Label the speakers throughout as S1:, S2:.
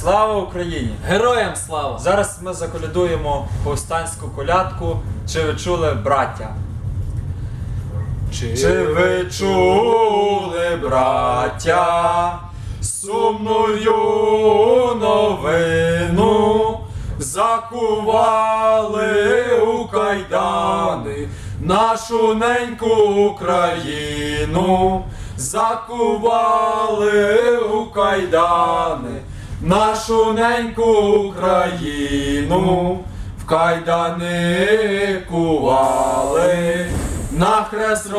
S1: Слава Україні!
S2: Героям слава!
S1: Зараз ми заколядуємо повстанську колядку. Чи ви чули браття? Чи ви чули, браття, сумною новину закували у кайдани нашу неньку Україну, закували у кайдани нашу неньку Україну, в кайдани кували, на хрест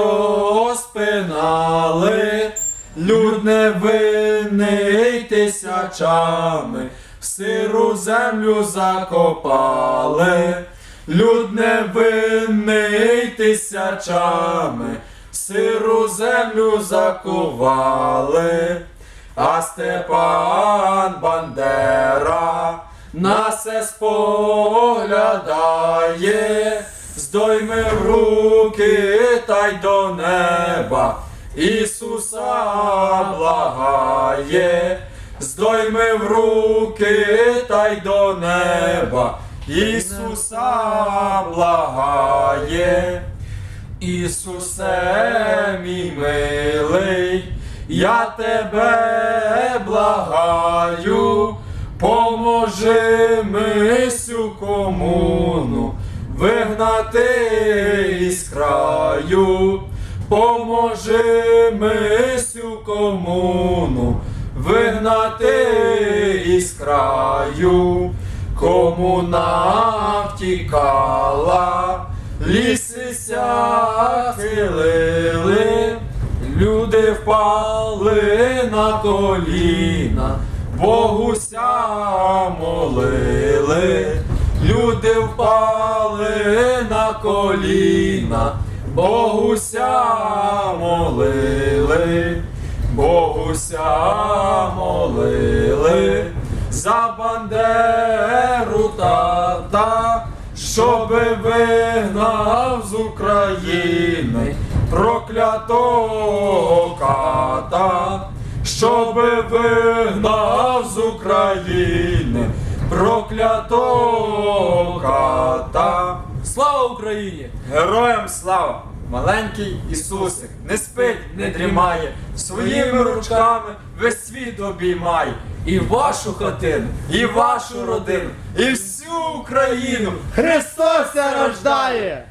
S1: розпинали, люд невинний тисячами, в сиру землю закопали, люд невинний тисячами, сиру землю закували. А Степан Бандера нас се споглядає, здойми руки та й до неба, Ісуса благає, здойми в руки та й до неба, Ісуса благає. Ісусе мій милий, я тебе благаю, поможи мисю комуну вигнати із краю, поможи мисю комуну вигнати із краю, комуна втікала, ліси ся хилили. Впали на коліна, Богуся молили, люди впали на коліна, Богуся молили, Богуся молили, за Бандеру тата, щоби вигнав з України проклятого ката, щоби вигнав з України проклятого ката.
S2: Слава Україні!
S1: Героям слава! Маленький Ісусик не спить, не дрімає, своїми ручками весь світ обіймає.
S2: І вашу хатину!
S1: І вашу родину, і всю Україну
S3: Христос рождає!